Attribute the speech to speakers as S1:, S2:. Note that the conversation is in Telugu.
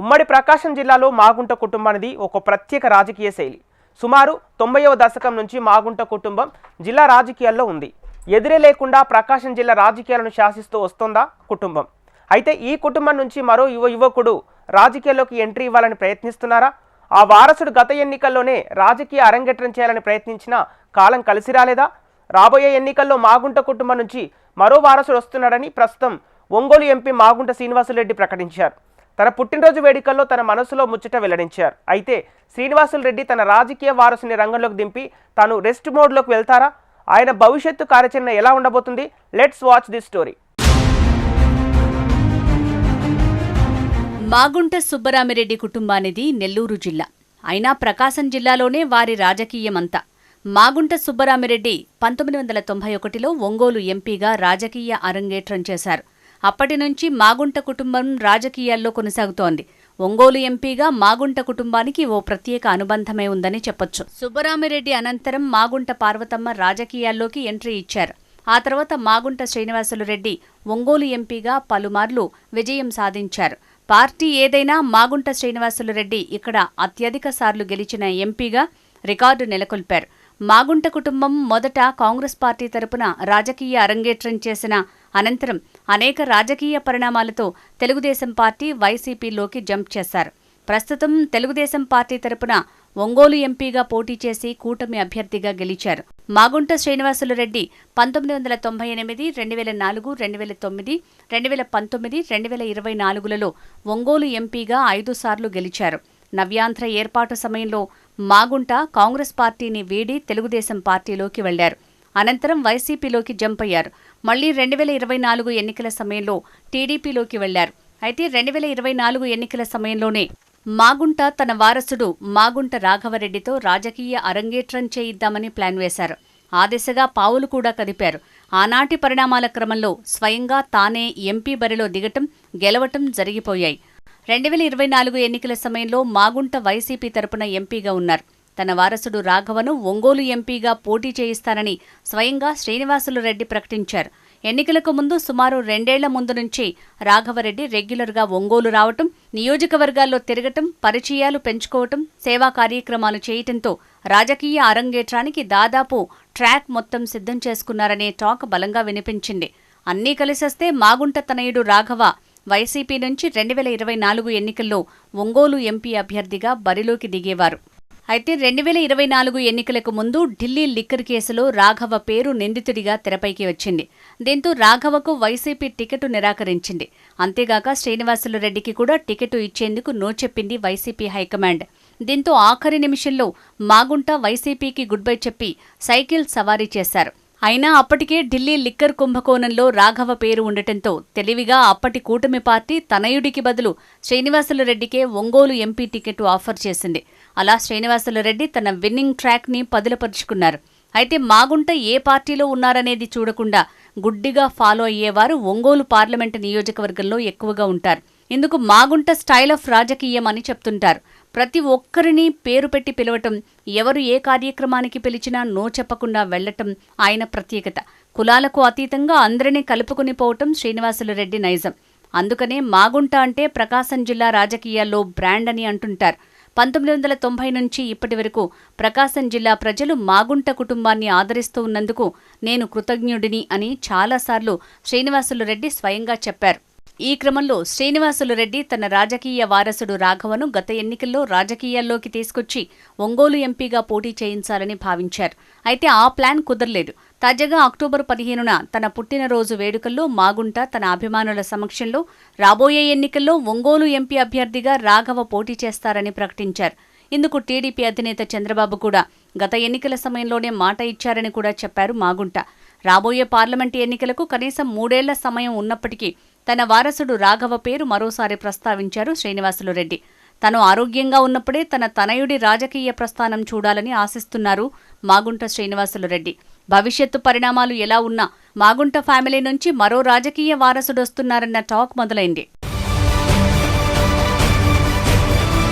S1: ఉమ్మడి ప్రకాశం జిల్లాలో మాగుంట కుటుంబానిది ఒక ప్రత్యేక రాజకీయ శైలి. సుమారు తొంభైవ దశకం నుంచి మాగుంట కుటుంబం జిల్లా రాజకీయాల్లో ఉంది. ఎదురే లేకుండా ప్రకాశం జిల్లా రాజకీయాలను శాసిస్తూ వస్తుందా కుటుంబం? అయితే ఈ కుటుంబం నుంచి మరో యువ యువకుడు రాజకీయాల్లోకి ఎంట్రీ ఇవ్వాలని ప్రయత్నిస్తున్నారా? ఆ వారసుడు గత ఎన్నికల్లోనే రాజకీయ అరంగేట్రం చేయాలని ప్రయత్నించినా కాలం కలిసి రాలేదా? రాబోయే ఎన్నికల్లో మాగుంట కుటుంబం నుంచి మరో వారసుడు వస్తున్నాడని ప్రస్తుతం ఒంగోలు ఎంపీ మాగుంట శ్రీనివాసులరెడ్డి ప్రకటించారు. తన పుట్టినరోజు వేడుకల్లో తన మనసులో ముచ్చట వెల్లడించారు. అయితే శ్రీనివాసులరెడ్డి తన రాజకీయ వారసుని రంగంలోకి దింపి తాను రెస్ట్ మోడ్లోకి వెళ్తారా? ఆయన భవిష్యత్తు కార్యాచరణ ఎలా ఉండబోతుంది? Let's watch this story
S2: Magunta Subbaramireddy కుటుంబానిది Nellore జిల్లా. అయినా ప్రకాశం జిల్లాలోనే వారి రాజకీయమంతా. మాగుంట సుబ్బరామిరెడ్డి పంతొమ్మిది వందల తొంభై ఒకటిలో ఒంగోలు ఎంపీగా రాజకీయ అరంగేట్రం చేశారు. అప్పటి నుంచి మాగుంట కుటుంబం రాజకీయాల్లో కొనసాగుతోంది. ఒంగోలు ఎంపీగా మాగుంట కుటుంబానికి ఓ ప్రత్యేక అనుబంధమే ఉందని చెప్పొచ్చు. సుబ్బరామిరెడ్డి అనంతరం మాగుంట పార్వతమ్మ రాజకీయాల్లోకి ఎంట్రీ ఇచ్చారు. ఆ తర్వాత మాగుంట శ్రీనివాసులు రెడ్డి ఒంగోలు ఎంపీగా పలుమార్లు విజయం సాధించారు. పార్టీ ఏదైనా మాగుంట శ్రీనివాసులు రెడ్డి ఇక్కడ అత్యధిక సార్లు గెలిచిన ఎంపీగా రికార్డు నెలకొల్పారు. మాగుంట కుటుంబం మొదట కాంగ్రెస్ పార్టీ తరపున రాజకీయ అరంగేట్రం చేసిన అనంతరం అనేక రాజకీయ పరిణామాలతో తెలుగుదేశం పార్టీ వైసీపీలోకి జంప్ చేశారు. ప్రస్తుతం తెలుగుదేశం పార్టీ తరపున ఒంగోలు ఎంపీగా పోటీ చేసి కూటమి అభ్యర్థిగా గెలిచారు. మాగుంట శ్రీనివాసులు రెడ్డి పంతొమ్మిది వందల తొంభై ఎనిమిది రెండు వేల నాలుగు రెండు వేల తొమ్మిది రెండు వేల పంతొమ్మిది రెండు వేల ఇరవై నాలుగులలో ఒంగోలు ఎంపీగా ఐదు సార్లు గెలిచారు. నవ్యాంధ్ర ఏర్పాటు సమయంలో మాగుంట కాంగ్రెస్ పార్టీని వీడి తెలుగుదేశం పార్టీలోకి వెళ్ళారు. అనంతరం వైసీపీలోకి జంప్ అయ్యారు. మళ్ళీ రెండు వేల ఇరవై నాలుగు ఎన్నికల సమయంలో టీడీపీలోకి వెళ్ళారు. అయితే రెండు వేల ఇరవై నాలుగు ఎన్నికల సమయంలోనే మాగుంట తన వారసుడు మాగుంట రాఘవరెడ్డితో రాజకీయ అరంగేట్రం చేయిద్దామని ప్లాన్ వేశారు. ఆ దిశగా పావులు కూడా కదిపారు. ఆనాటి పరిణామాల క్రమంలో స్వయంగా తానే ఎంపీ బరిలో దిగటం గెలవటం జరిగిపోయాయి. రెండు వేల ఇరవై నాలుగు ఎన్నికల సమయంలో మాగుంట వైసీపీ తరపున ఎంపీగా ఉన్నారు. తన వారసుడు రాఘవను ఒంగోలు ఎంపీగా పోటీ చేయిస్తానని స్వయంగా శ్రీనివాసులు రెడ్డి ప్రకటించారు. ఎన్నికలకు ముందు సుమారు రెండేళ్ళ ముందు నుంచి రాఘవరెడ్డి రెగ్యులర్గా ఒంగోలు రావటం నియోజకవర్గాల్లో తిరగటం పరిచయాలు పెంచుకోవటం సేవా కార్యక్రమాలు చేయటంతో రాజకీయ అరంగేట్రానికి దాదాపు ట్రాక్ మొత్తం సిద్ధం చేసుకున్నారనే టాక్ బలంగా వినిపించింది. అన్నీ కలిసొస్తే మాగుంట తనయుడు రాఘవ వైసీపీ నుంచి రెండు వేల ఇరవై నాలుగు ఎన్నికల్లో ఒంగోలు ఎంపీ అభ్యర్థిగా బరిలోకి దిగేవారు. అయితే రెండు వేల ఇరవై నాలుగు ఎన్నికలకు ముందు ఢిల్లీ లిక్కర్ కేసులో రాఘవ పేరు నిందితుడిగా తెరపైకి వచ్చింది. దీంతో రాఘవకు వైసీపీ టికెట్ నిరాకరించింది. అంతేగాక శ్రీనివాసులు రెడ్డికి కూడా టికెట్ ఇచ్చేందుకు నో చెప్పింది వైసీపీ హైకమాండ్. దీంతో ఆఖరి నిమిషంలో మాగుంట వైసీపీకి గుడ్ బై చెప్పి సైకిల్ సవారీ చేశారు. అయినా అప్పటికే ఢిల్లీ లిక్కర్ కుంభకోణంలో రాఘవ పేరు ఉండటంతో తెలివిగా అప్పటి కూటమి పార్టీ తనయుడికి బదులు శ్రీనివాసులు రెడ్డికే ఒంగోలు ఎంపీ టికెట్ ఆఫర్ చేసింది. అలా శ్రీనివాసులు రెడ్డి తన విన్నింగ్ ట్రాక్ని పదులపరుచుకున్నారు. అయితే మాగుంట ఏ పార్టీలో ఉన్నారనేది చూడకుండా గుడ్డిగా ఫాలో అయ్యేవారు ఒంగోలు పార్లమెంటు నియోజకవర్గంలో ఎక్కువగా ఉంటారు. ఇందుకు మాగుంట స్టైల్ ఆఫ్ రాజకీయం అని చెప్తుంటారు. ప్రతి ఒక్కరిని పేరు పెట్టి పిలవటం ఎవరు ఏ కార్యక్రమానికి పిలిచినా నో చెప్పకుండా వెళ్ళటం ఆయన ప్రత్యేకత. కులాలకు అతీతంగా అందరినీ కలుపుకుని పోవటం శ్రీనివాసులు రెడ్డి నైజం. అందుకనే మాగుంట అంటే ప్రకాశం జిల్లా రాజకీయాల్లో బ్రాండ్ అని అంటుంటారు. పంతొమ్మిది వందల తొంభై నుంచి ఇప్పటి వరకు ప్రకాశం జిల్లా ప్రజలు మాగుంట కుటుంబాన్ని ఆదరిస్తూ ఉన్నందుకు నేను కృతజ్ఞుడిని అని చాలాసార్లు శ్రీనివాసులు రెడ్డి స్వయంగా చెప్పారు. ఈ క్రమంలో శ్రీనివాసులు రెడ్డి తన రాజకీయ వారసుడు రాఘవను గత ఎన్నికల్లో రాజకీయాల్లోకి తీసుకొచ్చి ఒంగోలు ఎంపీగా పోటీ చేయించాలని భావించారు. అయితే ఆ ప్లాన్ కుదరలేదు. తాజాగా అక్టోబర్ పదిహేనున తన పుట్టినరోజు వేడుకల్లో మాగుంట తన అభిమానుల సమక్షంలో రాబోయే ఎన్నికల్లో ఒంగోలు ఎంపీ అభ్యర్థిగా రాఘవ పోటీ చేస్తారని ప్రకటించారు. ఇందుకు టీడీపీ అధినేత చంద్రబాబు కూడా గత ఎన్నికల సమయంలోనే మాట ఇచ్చారని కూడా చెప్పారు మాగుంట. రాబోయే పార్లమెంటు ఎన్నికలకు కనీసం మూడేళ్ళ సమయం ఉన్నప్పటికీ తన వారసుడు రాఘవ పేరు మరోసారి ప్రస్తావించారు శ్రీనివాసులు రెడ్డి. తను ఆరోగ్యంగా ఉన్నప్పుడే తన తనయుడి రాజకీయ ప్రస్థానం చూడాలని ఆశిస్తున్నారు మాగుంట శ్రీనివాసులు రెడ్డి. భవిష్యత్తు పరిణామాలు ఎలా ఉన్నా మాగుంట ఫ్యామిలీ నుంచి మరో రాజకీయ వారసుడొస్తున్నారన్న టాక్ మొదలైంది.